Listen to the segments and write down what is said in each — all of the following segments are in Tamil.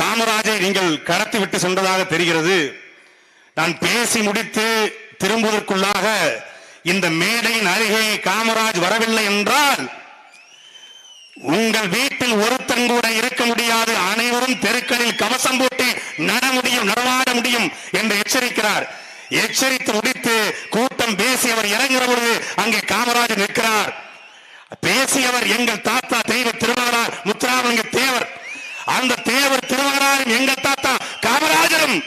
காமராஜை நீங்கள் கடத்தி விட்டு சென்றதாக தெரிகிறது. நான் பேசி முடித்து திரும்புவதற்குள்ளாக இந்த மேடையின் அருகே காமராஜ் வரவில்லை என்றால் உங்கள் வீட்டில் ஒருத்தன் கூட இருக்க முடியாது. அனைவரும் தெருக்களில் கவசம் போட்டு நட முடியும் நடமாட முடியும் என்று எச்சரிக்கிறார். எச்சரித்து முடித்து கூட்டம் பேசி அவர் இறங்குற பொழுது அங்கே காமராஜர் நிற்கிறார். பேசியவர் எங்கள் தாத்தா தெய்வ திருமகனார் முத்துராமலிங்க தேவர். அந்த தேவர் தாத்தாவும் எங்க தாத்தா? காமராஜரும்.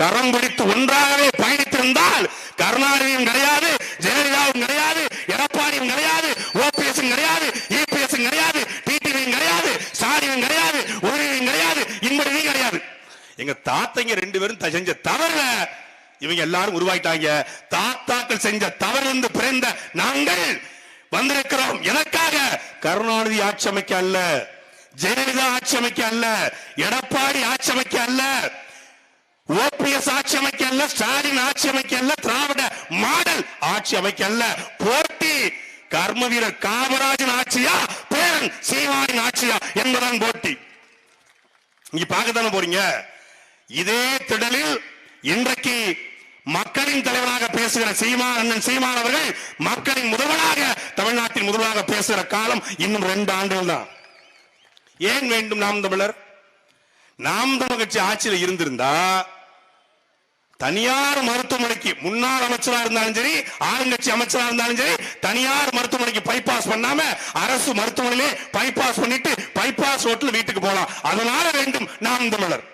கரம் பிடித்து ஒன்றாகவே பயணித்திருந்தால் கருணாநிதியும் கிடையாது ஜெயலலிதாவும் கிடையாது எடப்பாடியும் கிடையாது ஓபிஎஸ் கிடையாது இபிஎஸ் கிடையாது டிடிவியும் கிடையாது ஸ்டாலினும் கிடையாது உதவியும் கிடையாது இன்படியும் கிடையாது. எங்க தாத்தைங்க ரெண்டு பேரும் செஞ்ச தவறுல இவங்க எல்லாரும் உருவாயிட்டாங்க தாத்தாக்கள் செஞ்ச தவறிலிருந்து பிறந்த நாங்கள் வந்திருக்கிறோம். எனக்காக கருணாநிதி ஆட்சி அமைக்க அல்ல. ஜெயலலிதா ஆட்சி அமைக்க அல்ல எடப்பாடி ஆட்சி அமைக்க அல்ல ஓபிஎஸ் ஆட்சி அமைக்க அல்ல ஸ்டாலின் ஆட்சி அமைக்க அல்ல திராவிட மாடல் ஆட்சி அமைக்க அல்ல. போட்டி கர்ம வீரர் காமராஜன் ஆட்சியா பேரன் சீமானின் ஆட்சியா என்பதான் போட்டி. இங்க பார்க்கத்தானே போறீங்க? இதே திடலில் இன்றைக்கு மக்களின் தலைவராக பேசுகிற சீமா அண்ணன் சீமான் அவர்கள் மக்களின் முதல்வராக தமிழ்நாட்டின் முதல்வராக பேசுகிற காலம் இன்னும் ரெண்டு ஆண்டுகள் தான். ஏன் வேண்டும் நாம் தமிழர்? நாம் தமிழ் கட்சி ஆட்சியில் இருந்திருந்தா தனியார் மருத்துவமனைக்கு முன்னாள் அமைச்சரா இருந்தாலும் சரி ஆளுங்கட்சி அமைச்சரா இருந்தாலும் சரி தனியார் மருத்துவமனைக்கு பைபாஸ் பண்ணாம அரசு மருத்துவமனையிலே பைபாஸ் பண்ணிட்டு பைபாஸ் ரோட்ல வீட்டுக்கு போலாம் அதனால வேண்டும் நாம் தமிழர்.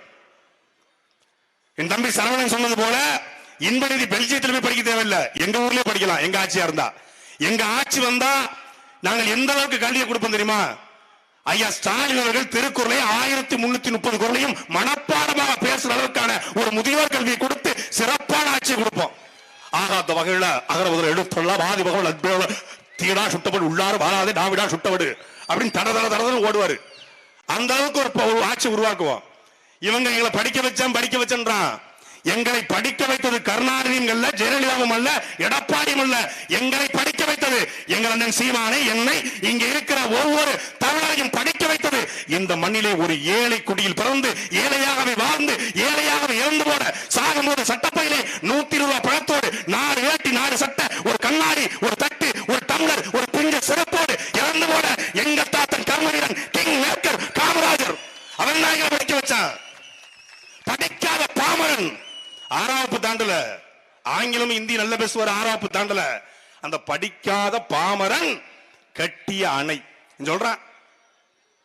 என் தம்பி சரவணன் சொன்னது போல இன்பநிதி பெல்ஜியத்தில் போய் படிக்க தேவையில்லை. எங்க ஊர்லயே படிக்கலாம் எங்க ஆட்சியா இருந்தா. எங்க ஆட்சி வந்தா நாங்கள் எந்த அளவுக்கு கல்வியை கொடுப்போம் தெரியுமா? ஐயா ஸ்டாலின் அவர்கள் திருக்குறளை ஆயிரத்தி முன்னூத்தி முப்பது குரலையும் மனப்பாடமாக பேசுற அளவுக்கான ஒரு முதியோர் கல்வியை கொடுத்து சிறப்பான ஆட்சியை கொடுப்போம். ஆகாத வகையில அகர முதல் எழுத்தெல்லாம் ஆதி வகையில் அற்புத தீடா சுட்டப்படு உள்ளாறு வாழாதே நாவிடா சுட்டப்படு அப்படின்னு தட தட தடன்னு ஓடுவாரு. அந்த அளவுக்கு ஒரு ஆட்சி உருவாக்குவோம். இவங்க எங்களை படிக்க வச்சேன் படிக்க வச்சேன்றான். எங்களை படிக்க வைத்தது கருணாநிதியும் அல்ல ஜெயலலிதாவும் அல்ல எடப்பாடியும் அல்ல. எங்களை படிக்க வைத்தது எங்கள் அண்ணன் சீமானை என்னை இங்க இருக்கிற ஒவ்வொரு தமிழரையும் படிக்க வைத்தது. இந்த மண்ணிலே ஒரு ஏழை குடியில் பிறந்து ஏழை வாழ்ந்து ஏழையாகவே இறந்து போட சாகும்போது சட்டப்பையிலே நூத்தி இருபது ரூபாய் பழத்தோடு நாலு வேட்டி நாலு சட்டை ஒரு கண்ணாடி ஒரு தட்டு ஒரு டம்ளர் ஒரு பிஞ்ச சிறப்போடு இறந்து போட எங்க தாத்தன் கர்மவீரன் கிங் மேக்கர் காமராஜர் அவன் தான் எங்களை படிக்க வச்சான் படிக்காத பாமரன் ஆறாப்பு தாண்டல. ஆங்கிலம் இந்தி நல்ல பேசுவார் ஆறாவப்பு தாண்டல. அந்த படிக்காத பாமரன் கட்டிய அணை. சொல்றான்.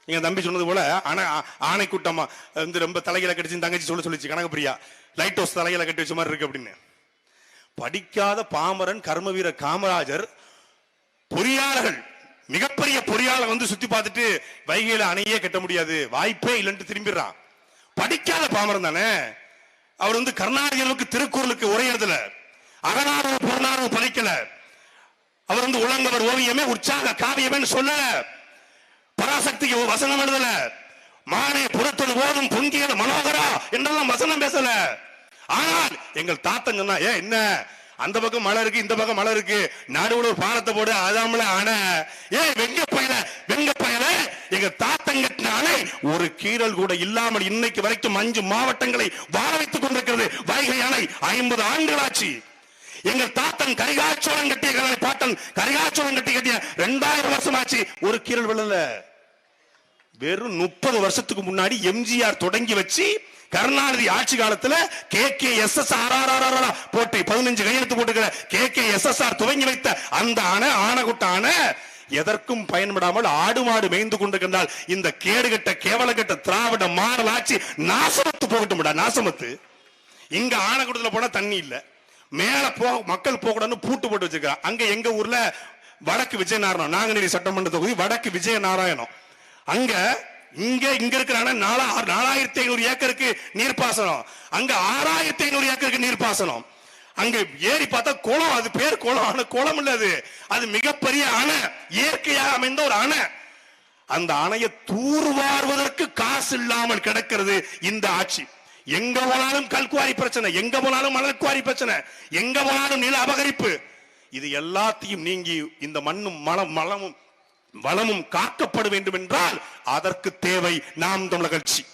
எங்க தம்பி சொன்னது போல அணை ஆணை கூட்டமா வந்து ரொம்ப தலைகளை கட்டிச்சு தங்கச்சி சொல்ல சொல்லிச்சு கனகப்பிரியா லைட் ஹவுஸ் தலைகளை கட்டி வச்ச மாதிரி இருக்கு அப்படின்னு. படிக்காத பாமரன் கர்ம காமராஜர் பொறியாளர்கள் மிகப்பெரிய பொறியாளர் வந்து சுத்தி பார்த்துட்டு வைகையில அணையே கட்ட முடியாது. வாய்ப்பே இல்லைன்ட்டு திரும்பிடுறான். படிக்காத பாமரன் தானே? அவர் வந்து கருணாநிதி திருக்குறளுக்கு உரையதுல எழுதல அகநாறு புறநாறு அவர் வந்து உலங்கவர் ஓவியமே உற்சாக காவியமே சொல்லல. பராசக்திக்கு வசனம் எழுதல. மானே புறத்தொடு போதும் பொங்கியது மனோகரா என்றெல்லாம் வசனம் பேசல. ஆனால் எங்கள் தாத்தன் சொன்னா ஏன் என்ன? அந்த பக்கம் மலை இருக்கு இந்த பக்கம் மலை இருக்கு. நடுவுல ஒரு போடு அதாமல அணை ஏ வெங்க பயல வெங்க பயல எங்க தாத்தன் ஒரு கீறல் கூட இல்லாமல் இன்னைக்கு வரைக்கும் அஞ்சு மாவட்டங்களை வாழ வைத்துக் கொண்டிருக்கிறது. வைகை அணை ஐம்பது ஆண்டுகளாச்சு. எங்கள் தாத்தன் கரிகாச்சோளம் கட்டிய கதை பாட்டன் கரிகாச்சோளம் கட்டி கட்டிய ரெண்டாயிரம் வருஷம் ஆச்சு ஒரு கீரல் விழல. வெறும் முப்பது வருஷத்துக்கு முன்னாடி எம்ஜிஆர் தொடங்கி வச்சு கருணாநிதி ஆட்சி காலத்துல K K S S R போட்டு பதினஞ்சு கையெழுத்து போட்டுக்கிற K K S S R துவங்கி வைத்த அந்த அணை ஆனகுட்ட அணை எதற்கும் பயன்படாமல் ஆடு மாடு மேய்ந்து கொண்டிருக்கின்றால் இந்த கேடுகட்ட கேவலகட்ட திராவிட மாடல் ஆட்சி நாசமத்து போகட்டும்டா நாசமத்து. இங்க ஆனகுடத்துல போனா தண்ணி இல்ல. மேல போக மக்கள் போகக்கூடாதுன்னு பூட்டு போட்டு வச்சிருக்காங்க அங்க எங்க ஊர்ல வடக்கு விஜயநாராயணம் நாங்குநேரி சட்டமன்ற தொகுதி வடக்கு விஜயநாராயணம். அங்க இங்கே இங்க இருக்கிற அணை நாலா நாலாயிரத்தி ஐநூறு ஏக்கருக்கு நீர்ப்பாசனம். அங்க ஆறாயிரத்தி ஐநூறு ஏக்கருக்கு நீர்ப்பாசனம். அங்க ஏறி பார்த்தா குளம் அது பேர் குளம். ஆனா குளம் இல்ல அது. அது மிகப்பெரிய அணை. இயற்கையாக அமைந்த ஒரு அணை. அந்த அணையை தூர்வாருவதற்கு காசு இல்லாமல் கிடக்கிறது இந்த ஆட்சி. எங்க போனாலும் கல்குவாரி பிரச்சனை எங்க போனாலும் மணல்குவாரி பிரச்சனை எங்க போனாலும் நில அபகரிப்பு. இது எல்லாத்தையும் நீங்கி இந்த மண்ணும் மலம் மலமும் வளமும் காக்கப்பட வேண்டும் என்றால் அதற்கு தேவை நாம் தமிழர் கட்சி.